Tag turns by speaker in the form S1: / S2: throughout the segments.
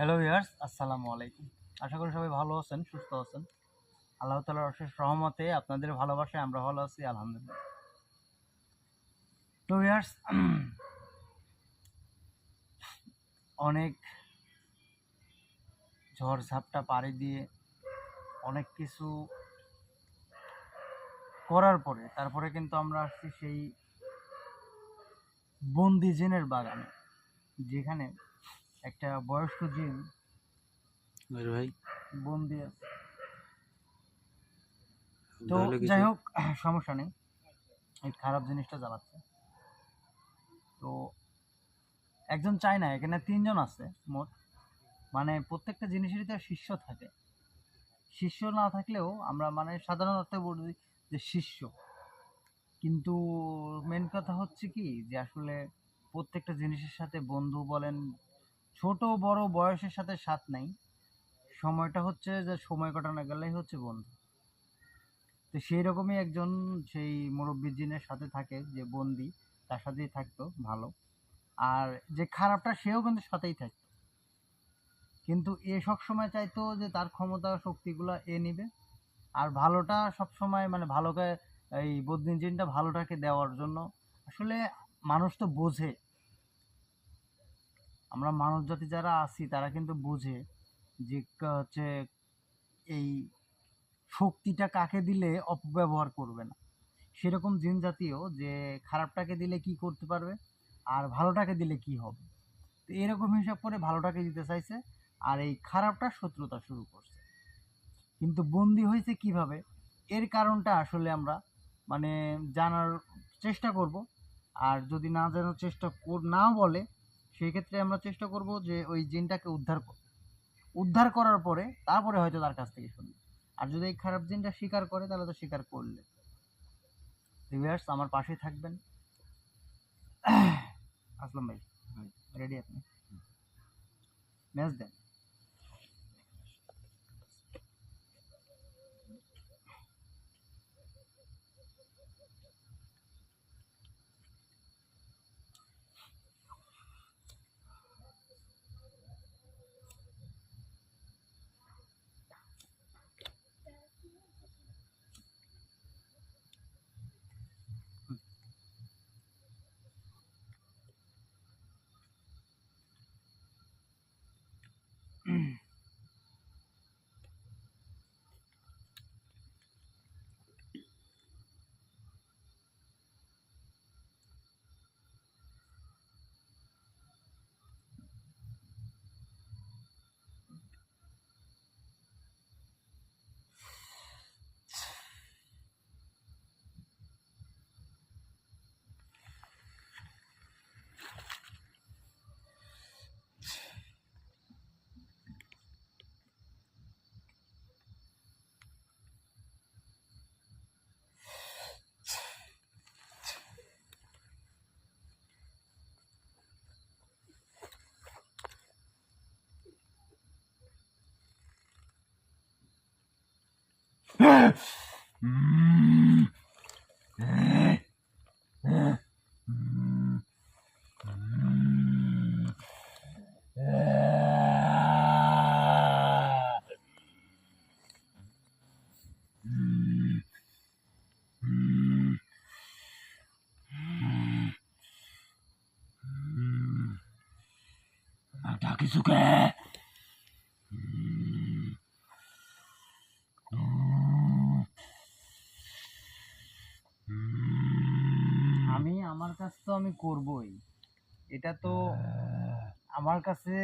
S1: Hello years আসসালামু আলাইকুম আশা করি সবাই ভালো আছেন, সুস্থ আছেন। আল্লাহ তালার অশেষ রহমতে আপনাদের ভালোবাসায় আমরা ভালো আছি, আলহামদুলিল্লাহ। তো ইয়ার্স অনেক ঝড় ঝাপটা পাড়ি দিয়ে অনেক কিছু করার পরে, তারপরে কিন্তু আমরা আসছি সেই বন্দি জেনের বাগানে, যেখানে একটা বয়স্ক জিন
S2: ভাই?
S1: বন্দি আছে। তো যাই হোক সমস্যা নেই। এই খারাপ জিনিসটা জ্বালাচ্ছে। তো একজন চায় না এখানে তিনজন আছে মোট। মানে প্রত্যেকটা জিনিসেরই তো শিষ্য থাকে। শিষ্য না থাকলেও আমরা মানে সাধারণ অর্থে বলি যে শিষ্য। কিন্তু মেন কথা হচ্ছে কি যে আসলে প্রত্যেকটা জিনিসের সাথে বন্ধু বলেন ছোট, বড়, বয়সের সাথে সাথ নাই। সময়টা হচ্ছে যে সময় কাটানো গেলেই হচ্ছে বন্ধু। তো সেই রকমই একজন সেই মুরব্বী জিনের সাথে থাকে, যে বন্দি, তার সাথেই থাকতো, ভালো। আর যে খারাপটা, সেও কিন্তু সাথেই থাকতো। কিন্তু এ সব সময় চাইতো যে তার ক্ষমতা, শক্তিগুলো এ নিবে। আর ভালোটা সব সময় মানে ভালোকে, এই বদনি জিনটা ভালোটাকে দেওয়ার জন্য। আসলে মানুষ তো বোঝে আমরা মানব জাতি যারা আছি, তারা কিন্তু বুঝে যে হচ্ছে এই শক্তিটা কাকে দিলে অপব্যবহার করবে না। সেরকম জিন জাতীয় যে খারাপটাকে দিলে কি করতে পারবে আর ভালোটাকে দিলে কি হবে? তো এরকম হিসাব করে ভালোটাকে দিতে চাইছে আর এই খারাপটা শত্রুতা শুরু করছে। কিন্তু বন্দি হয়েছে কীভাবে? এর কারণটা আসলে আমরা মানে জানার চেষ্টা করব। আর যদি না জানার চেষ্টা নাও বলে সেই ক্ষেত্রে আমরা চেষ্টা করব যে ওই জিনটাকে উদ্ধার উদ্ধার করার পরে তারপরে হয়তো তার কাছ থেকে শুনবে। আর যদি এই খারাপ জিনটা স্বীকার করে তাহলে তো স্বীকার করলে। রিভার্স আমার পাশে থাকবেন। আসলাম ভাই। রেডি আপনি? ম্যাচ দেন।
S2: ডাকিছুকে
S1: আমি আমার কাজ তো আমি করবই। এটা তো আমার কাছে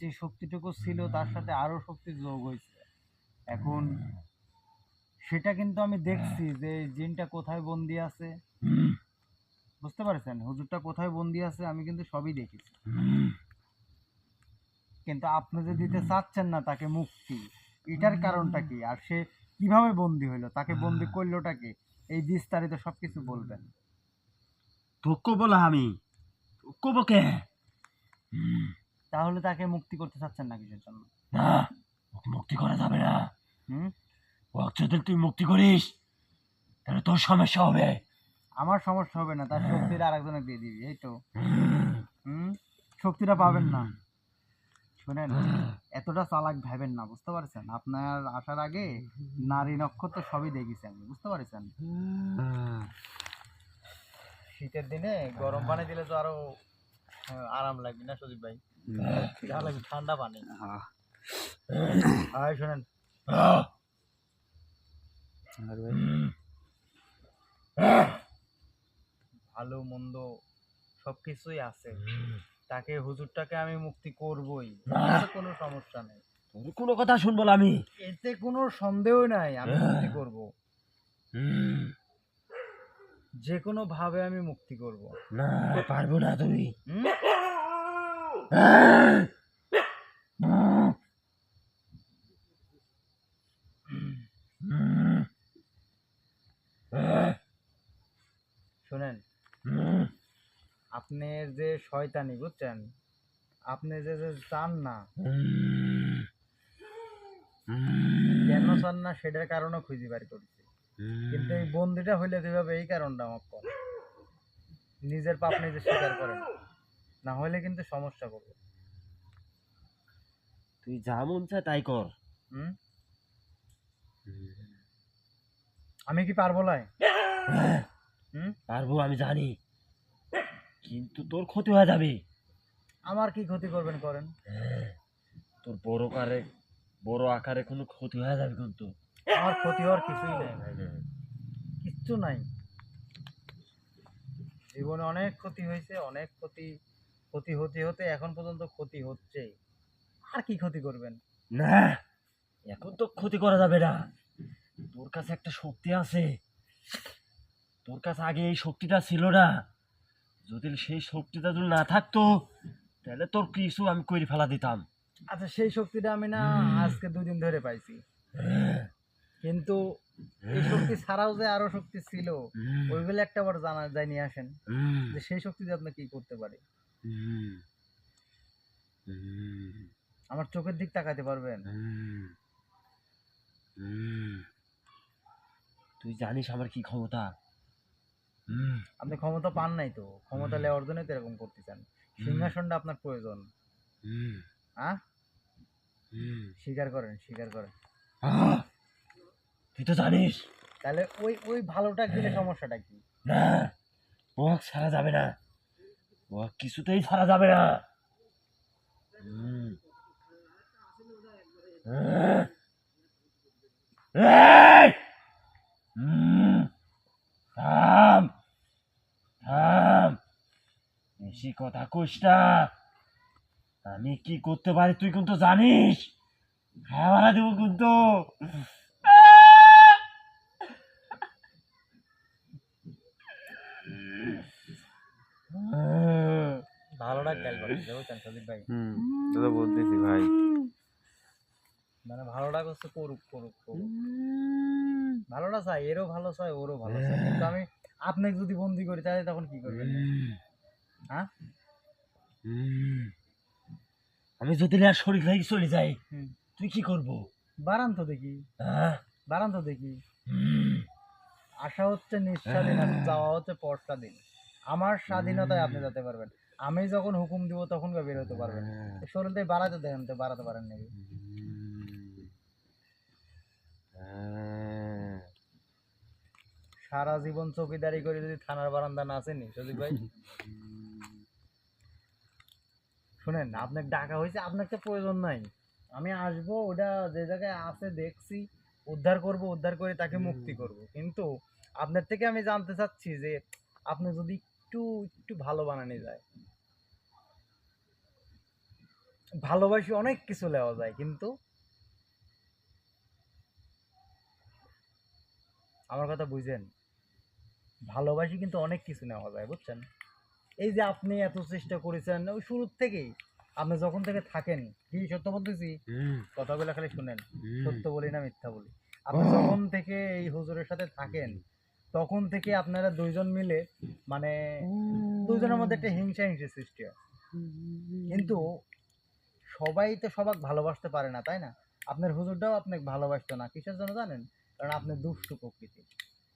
S1: যে শক্তিটুকু ছিল, তার সাথে আরও শক্তি যোগ হয়েছে। এখন সেটা কিন্তু আমি দেখছি যে জিনটা কোথায় বন্দি আছে। বুঝতে পারছেন? হুজুরটা কোথায় বন্দি আছে আমি কিন্তু সবই দেখেছি। কিন্তু আপনি যে দিতে চাচ্ছেন না তাকে মুক্তি, এটার কারণটা কি? আর সে কীভাবে বন্দি হইল? তাকে বন্দি করলোটা কি? এই বিস্তারিত সবকিছু বলবেন।
S2: তোকে বলা আমি। তোকে বকে।
S1: তাহলে তাকে মুক্তি করতে চাচ্ছেন না কিসের জন্য?
S2: না ওকে মুক্তি করা যাবে না।
S1: হুম?
S2: ওকে যদি তুই মুক্তি করিস তাহলে তোর সমস্যা হবে।
S1: আমার সমস্যা হবে না তার শক্তিটা আরেকজনে দিয়ে দিবি এই তো। হুম। শক্তিটা পাবেন না। শুনেন এতটা চালাক ভাবেন না বুঝতে পারছেন? আপনার আসার আগে নারী নক্ষত্র সবই দেখেছি আমি বুঝতে পারছেন? শীতের দিনে গরম পানি দিলে তো আরও আরাম লাগবে না সজীব ভাই? ঠান্ডা পানি। হয়। শোনেন। ভালো মন্দ সবকিছুই আছে। তাকে হুজুরটাকে আমি মুক্তি করবই। কোনো সমস্যা নেই।
S2: কোনো কথা শুনব আমি।
S1: এতে কোনো সন্দেহ নাই আমি মুক্তি করব। যে কোনো ভাবে আমি মুক্তি করব।
S2: না পারব না তুমি।
S1: হুম? শোনেন আপনার যে শয়তানি বুঝছেন? আপনি যে যে চান না কেন চান না সেটার কারণও খুঁজে বের করছি কিন্তু এই বন্দিটা হইলে কীভাবে এই কারণটা আমার কম নিজের পাপ নিজে স্বীকার করেন না। হলে কিন্তু সমস্যা করবে।
S2: তুই যা মন চায় তাই কর।
S1: হুম? আমি কি পারব লাই? হুম?
S2: পারব আমি জানি। কিন্তু তোর ক্ষতি হয়ে যাবে।
S1: আমার কি ক্ষতি করবেন করেন?
S2: তোর বড় কারে বড় আকারে কোনো ক্ষতি হয়ে যাবে কিন্তু।
S1: আমার ক্ষতি হওয়ার কিছুই নেই ভাই। কিচ্ছু নাই। জীবনে অনেক ক্ষতি হয়েছে অনেক ক্ষতি ক্ষতি হতে হতে এখন পর্যন্ত ক্ষতি হচ্ছে। আর কি ক্ষতি করবেন?
S2: না এখন তো ক্ষতি করা যাবে না। তোর কাছে একটা শক্তি আছে। তোর কাছে আগে এই শক্তিটা ছিল না। যদি সেই শক্তিটা যদি না থাকতো তাহলে তোর কিছু আমি করে ফেলা দিতাম।
S1: আচ্ছা সেই শক্তিটা আমি না আজকে দুদিন ধরে পাইছি। কিন্তু এই শক্তি ছাড়াও যে আরও শক্তি ছিল ওইগুলো একটা বার জানা যায় নিয়ে আসেন যে সেই শক্তি দিয়ে আপনি কি করতে পারে আমার চোখের দিক তাকাতে পারবেন।
S2: তুই জানিস আমার কি ক্ষমতা? হুম,
S1: আপনি ক্ষমতা পান নাই তো? ক্ষমতা লেওয়ার জন্য তো এরকম করতে চান সিংহাসনটা আপনার প্রয়োজন। হ্যাঁ
S2: হুম।
S1: স্বীকার করেন স্বীকার করেন।
S2: আহ, তুই তো জানিস।
S1: তাহলে ওই ওই ভালোটা দিলে সমস্যাটা কি?
S2: না ও ছাড়া যাবে না। ও কিছুতেই ছাড়া যাবে না। থাম। থাম। বেশি কথা কইস না। আমি কি করতে পারি তুই কিন্তু জানিস। খাওয়া দেবো কিন্তু।
S1: খেয়াল করেন বুঝছেন সদীপ ভাই?
S3: হুম তো বলতেছি ভাই।
S1: মানে ভালোটা করছে করুক করুক করুক। ভালোটা চাই এরও ভালো চাই ওরও ভালো চাই। কিন্তু আমি আপনাকে যদি বন্দি করি তাহলে তখন কি করবেন? হ্যাঁ?
S2: আমি যদি না শরীর থেকে চলে যাই তুই কি করব?
S1: বারান তো দেখি।
S2: হ্যাঁ?
S1: বারান তো দেখি। আশা হচ্ছে আর যাওয়া হচ্ছে পরস্বাধীন আমার স্বাধীনতায় আপনি যেতে পারবেন। আমি যখন হুকুম দিব তখন বের হতে পারবেন শরীর দিয়ে বাড়াতে দেখেন তো বাড়াতে পারেন নাকি?
S2: হ্যাঁ।
S1: সারা জীবন চৌকিদারি করে যদি থানার বারান্দা না আসেনি সজিব ভাই। শুনেন আপনার ডাকা হয়েছে আপনার তো প্রয়োজন নাই। আমি আসব ওটা যে জায়গায় আছে দেখছি উদ্ধার করব উদ্ধার করে তাকে মুক্তি করব। কিন্তু আপনার থেকে আমি জানতে চাচ্ছি যে আপনি যদি একটু একটু ভালো বানানো যায়। ভালোবাসি অনেক কিছু নেওয়া যায় কিন্তু আমার কথা বুঝেন ভালোবাসি কিন্তু অনেক কিছু নেওয়া যায় বুঝছেন? এই যে আপনি এত চেষ্টা করেছেন ওই শুরুর থেকেই আপনি যখন থেকে থাকেন কি সত্য বলতেছি। কথাগুলো খালি শুনেন। সত্য বলি না মিথ্যা বলি। আপনি যখন থেকে এই হুজুরের সাথে থাকেন তখন থেকে আপনারা দুইজন মিলে মানে দুজনের মধ্যে একটা হিংসা হিংসা সৃষ্টি হয়। কিন্তু সবাই তো সবাক ভালোবাসতে পারে না তাই না? আপনার হুজুরটাও আপনাকে ভালোবাসতো না কিসের জন্য জানেন? কারণ আপনি দুষ্টু প্রকৃতি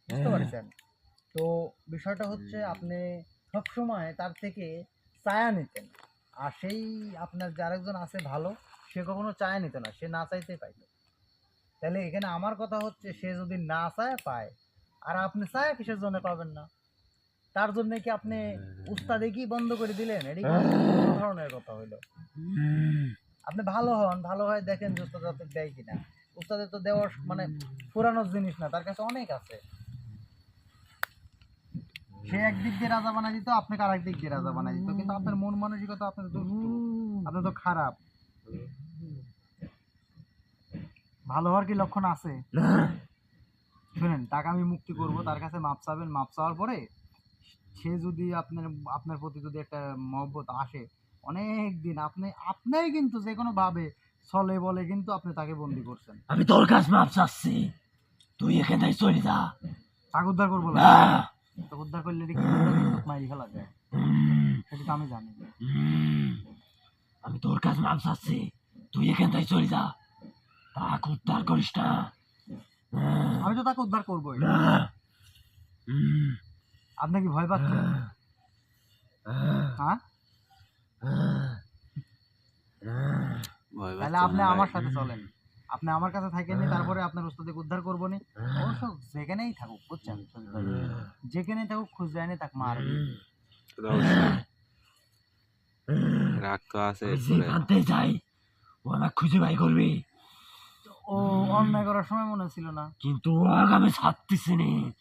S1: বুঝতে
S2: হ্যাঁ।
S1: পারছেন? তো বিষয়টা হচ্ছে আপনি সবসময় তার থেকে চায়া নিতেন। আর সেই আপনার যে আরেকজন আছে ভালো সে কখনো চায় নিত না সে না চাইতেই পাইতো। তাহলে এখানে আমার কথা হচ্ছে সে যদি না চায় পায় আর আপনি চায় কিসের জন্য পাবেন না? তার জন্য কি আপনি উস্তাদে কি বন্ধ করে দিলেন? এটি ধরনের কথা হইল? আপনি ভালো হন, ভালো হয় দেখেন যে উস্তাদ আপনাকে দেয় কিনা। উস্তাদের তো দেওয়ার মানে পুরানোর জিনিস না, তার কাছে অনেক আছে। সে একদিক দিয়ে রাজা বানাই দিত, আপনাকে আর একদিক দিয়ে রাজা বানাই দিত। কিন্তু আপনার মন মানসিকতা আপনার দুষ্টু। আপনার তো খারাপ। ভালো হওয়ার কি লক্ষণ আছে? শুনেন তাকে আমি মুক্তি করব তার কাছে মাপ চাবেন মাপ চাওয়ার পরে সে যদি আপনার আপনার প্রতি যদি একটা মহব্বত আসে অনেক দিন আপনি আপনিই কিন্তু যে কোনো ভাবে চলে বলে কিন্তু আপনি তাকে বন্দি করছেন।
S2: আমি তোর কাছে মাপ চাচ্ছি। তুই এখান থেকে চলে যা।
S1: তাকে উদ্ধার করব না।
S2: না।
S1: তো উদ্ধার করলে মারি ফেলা যায়। সেটা তো আমি জানি।
S2: আমি তোর কাছে মাপ চাচ্ছি। তুই এখান থেকে চলে যা। তাকে উদ্ধার করিস না।
S1: আমি তো তাকে উদ্ধার
S2: করব
S1: আপনি কি ভয় পাচ্ছেন? হ্যাঁ? তাহলে আপনি আমার সাথে চলেন। আপনি আমার কাছে থাকেননি তারপরে আপনার উস্তাদকে উদ্ধার করব নি। অবশ্য যেখানেই থাকুক বুঝছেন? যেখানেই থাকুক খুঁজ যায়নি তাকে মারবে
S3: অবশ্যই। রাগ তো আছে
S2: যাই খুঁজে বাই করবে।
S1: ও অন্যায় করার সময় মনে ছিল না।
S2: কিন্তু ছাড়তেছি নি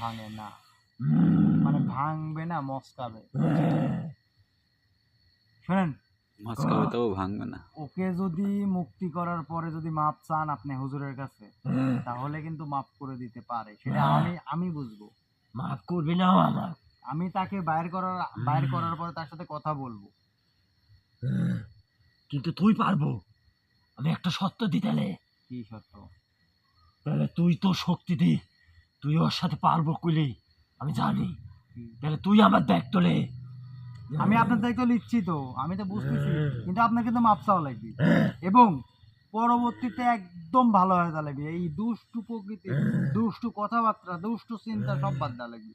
S1: ভাঙে না। মানে ভাঙবে না মস্কাবে। শোনেন।
S3: মস্কাবে তবু ভাঙবে না।
S1: ওকে যদি মুক্তি করার পরে যদি মাপ চান আপনি হুজুরের কাছে তাহলে কিন্তু মাফ করে দিতে পারে। সেটা আমি আমি বুঝব।
S2: মাফ করবি না আমার
S1: আমি তাকে বাইর করার বাইর করার পরে তার সাথে কথা বলব।
S2: কিন্তু তুই পারব। আমি একটা সত্য দি তাহলে।
S1: কি সত্য
S2: তাহলে তুই তো শক্তি দি তুই ওর সাথে পারব কইলি আমি জানি। তাহলে তুই আমার ব্যাগ তোলে
S1: আমি আপনার দায়িত্ব নিচ্ছি তো আমি তো বুঝতেছি কিন্তু আপনার কিন্তু মাপ চাওয়া লাগবে। এবং পরবর্তীতে একদম ভালো হয়ে লাগবে। এই দুষ্টু প্রকৃতি দুষ্টু কথাবার্তা দুষ্টু চিন্তা সব বাদ দেওয়া লাগবে।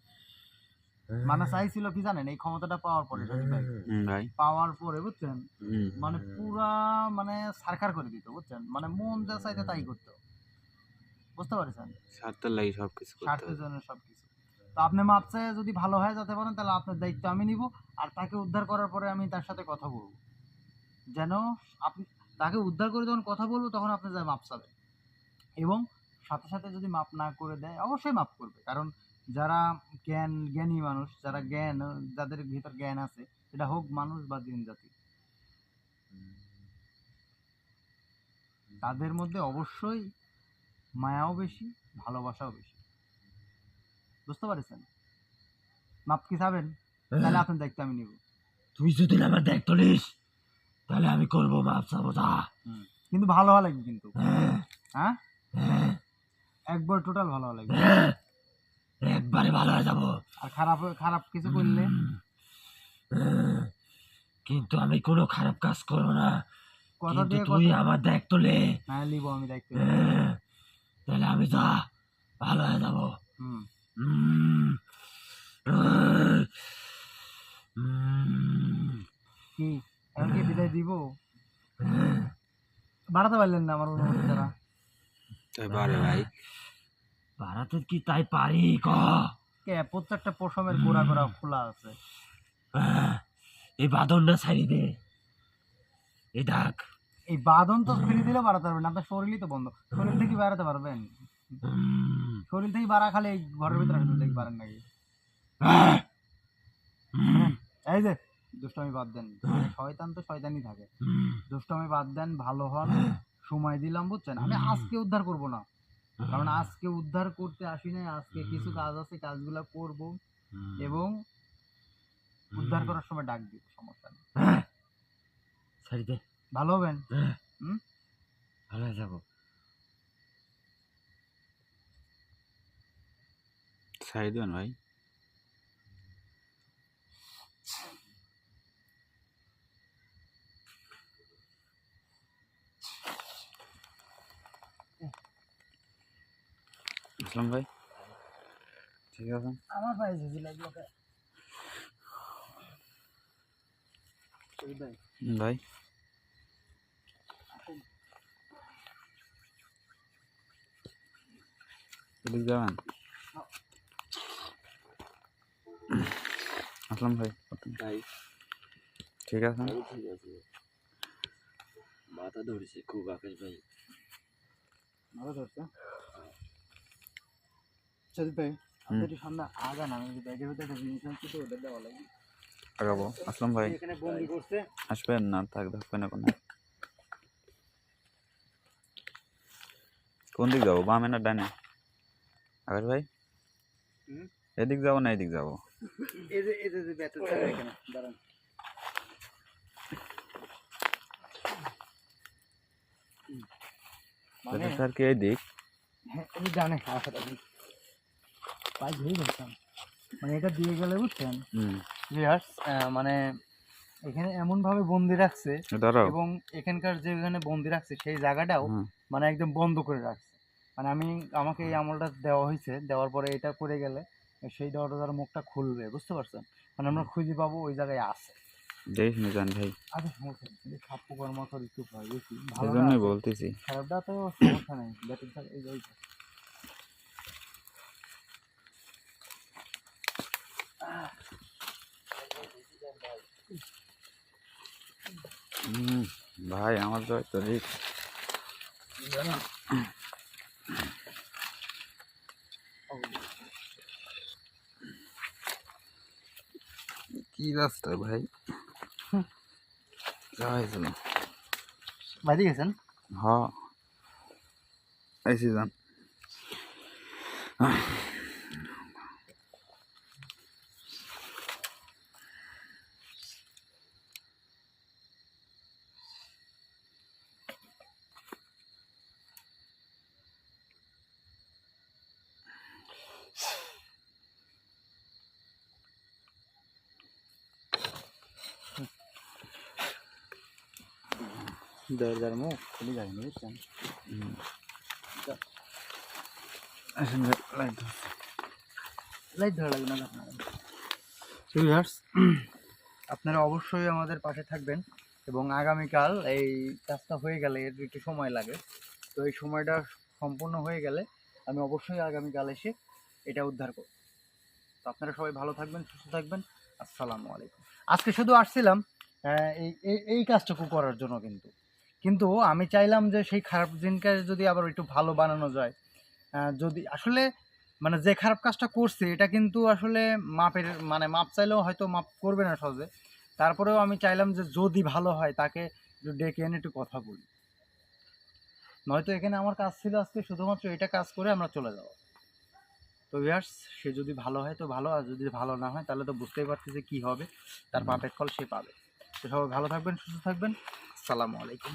S1: মানে চাইছিল কি জানেন এই ক্ষমতাটা পাওয়ার পরে ভাই, পাওয়ার পরে বুঝছেন? মানে পুরা মানে সারকার করে দিত বুঝছেন? মানে মন যা চাইতে তাই করতো। বুঝতে পারছেন?
S3: স্বার্থের লাগি সবকিছু
S1: স্বার্থের জন্য সবকিছু। তো আপনি যদি ভালো হয়ে যেতে পারেন তাহলে আপনার দায়িত্ব আমি নিব আর তাকে উদ্ধার করার পরে আমি তার সাথে কথা বলব। যেন আপনি তাকে উদ্ধার করে যখন কথা বলব তখন আপনি যা মাপ চাবেন। এবং সাথে সাথে যদি মাপ না করে দেয় অবশ্যই মাপ করবে। কারণ যারা জ্ঞান জ্ঞানী মানুষ যারা জ্ঞান যাদের ভিতর জ্ঞান আছে সেটা হোক মানুষ বা দিন জাতি। তাদের মধ্যে অবশ্যই মায়াও বেশি ভালোবাসাও বেশি। বুঝতে পারছেন? মাপ কি চাবেন? তাহলে আপনার দায়িত্ব আমি নিব।
S2: তুই যদি আমার ব্যাগ তোলিস তাহলে আমি করব মাপ চাবো যা।
S1: কিন্তু ভালো হওয়া লাগবে কিন্তু।
S2: হ্যাঁ,
S1: হ্যাঁ?
S2: হ্যাঁ,
S1: একবার টোটাল ভালো হওয়া লাগবে
S2: হ্যাঁ। একবারে ভালো হয়ে যাব।
S1: আর খারাপ খারাপ কিছু করলে?
S2: হ্যাঁ, কিন্তু আমি কোনো খারাপ কাজ করব না।
S1: কথা
S2: কিন্তু
S1: দিয়ে
S2: তুই আমার দেখ তোলে
S1: হ্যাঁ নিব আমি দায়িত্ব
S2: হ্যাঁ, তাহলে আমি যা ভালো হয়ে যাব।
S1: কি? এখন কি বিদায় দিব? বাড়াতে পারলেন না আমার অনুমতি দ্বারা।
S3: তাই পারে
S2: বাড়াতে কি তাই পারি? ক?
S1: কে প্রত্যেকটা পশমের গোড়া গোড়া খোলা আছে।
S2: এই বাদনটা ছাড়ি দে। এই দেখ।
S1: এই বাঁধন তো ফেলে দিলে বাড়াতে পারবেন না আপনার শরীরই তো বন্ধ। শরীর থেকে বাড়াতে পারবেন? শরীর থেকে বাড়া খালে এই ঘরের ভিতরে শরীর থেকে পারেন নাকি? এই যে দুষ্টামি বাদ দেন। শয়তান তো শয়তানই থাকে। দুষ্টামি বাদ দেন ভালো হন সময় দিলাম বুঝছেন? আমি আজকে উদ্ধার করব না। কারণ আজকে উদ্ধার করতে আসি নাই আজকে কিছু কাজ আছে কাজগুলো করব এবং উদ্ধার করার সময় ডাক দিব সমস্যা নেই। ভালো হবেন? হুম?
S2: ভালো যাব।
S3: দেবেন ভাই? আসলাম ভাই। ঠিক আছে।
S1: আমার পায়ে ঝুঁকি লাগল ভাই।
S3: হুম, ভাই। এদিক যাবেন? আসলাম ভাই।
S2: ভাই।
S3: ঠিক আছে।
S2: আমি ঠিক আছে। মাথা ধরেছে খুব আকাশ ভাই।
S1: ভালো ধরছে? সদীপ ভাই আপনি সামনে আগান আমি ব্যাগের ভিতরে একটা জিনিস আনছি তো ওটা দেওয়া লাগবে।
S3: আগাবো। আসলাম ভাই।
S1: এখানে বন্দি করছে।
S3: আসবেন? না থাক থাকবেন না কোনো কোন দিক যাব? বামে না ডানে? আকাশ ভাই? এদিক যাব না এদিক যাব?
S1: এই যে এই যে যে ব্যাটার এখানে দাঁড়ান। মানে
S3: স্যার কি এদিক?
S1: হ্যাঁ জানে আশা ধরেই ধরতাম মানে এটা দিয়ে গেলে বুঝছেন? ভিউয়ার্স মানে এখানে এমন ভাবে বন্দি রাখছে এবং এখানকার যে এখানে বন্দি রাখছে সেই জায়গাটাও মানে একদম বন্ধ করে রাখছে। মানে আমি আমাকে এই আমলটা দেওয়া হয়েছে দেওয়ার পরে এটা করে গেলে সেই দরজার মুখটা খুলবে বুঝতে পারছেন? মানে আমরা খুঁজে পাবো ওই জায়গায় আছে।
S3: দেখ নি জান ভাই।
S1: আরে সমস্যা নেই সাপ পোকার মতো একটু ভয় বেশি ভালো
S3: বলতেছি।
S1: খারাপটা তো সমস্যা নেই। ব্যাটিং এই যে এই যে।
S3: হুম, ভাই আমার তো তো কি রাস্তা ভাই? হয়েছিল
S1: বাইরে গেছেন?
S3: হ এই সিজন
S1: দরজার মুখ খুলে যায়নি বুঝছেন
S3: লাইট
S1: লাইট ধরা লাগবে না আপনারা অবশ্যই আমাদের পাশে থাকবেন এবং আগামীকাল এই কাজটা হয়ে গেলে এর একটু সময় লাগে। তো এই সময়টা সম্পূর্ণ হয়ে গেলে আমি অবশ্যই আগামীকাল এসে এটা উদ্ধার করব। তো আপনারা সবাই ভালো থাকবেন সুস্থ থাকবেন। আসসালামু আলাইকুম। আজকে শুধু আসছিলাম এই- এই কাজটুকু করার জন্য কিন্তু। কিন্তু আমি চাইলাম যে সেই খারাপ দিনকে যদি আবার একটু ভালো বানানো যায়। যদি আসলে মানে যে খারাপ কাজটা করছে এটা কিন্তু আসলে মাপের মানে মাপ চাইলেও হয়তো মাপ করবে না সহজে। তারপরেও আমি চাইলাম যে যদি ভালো হয় তাকে একটু ডেকে এনে একটু কথা বলি। নয়তো এখানে আমার কাজ ছিল আজকে শুধুমাত্র এটা কাজ করে আমরা চলে যাব। তো ইয়ার্স সে যদি ভালো হয় তো ভালো আর যদি ভালো না হয় তাহলে তো বুঝতেই পারছি যে কী হবে তার মাপের ফল সে পাবে। তো সবাই ভালো থাকবেন সুস্থ থাকবেন। আসসালামু আলাইকুম।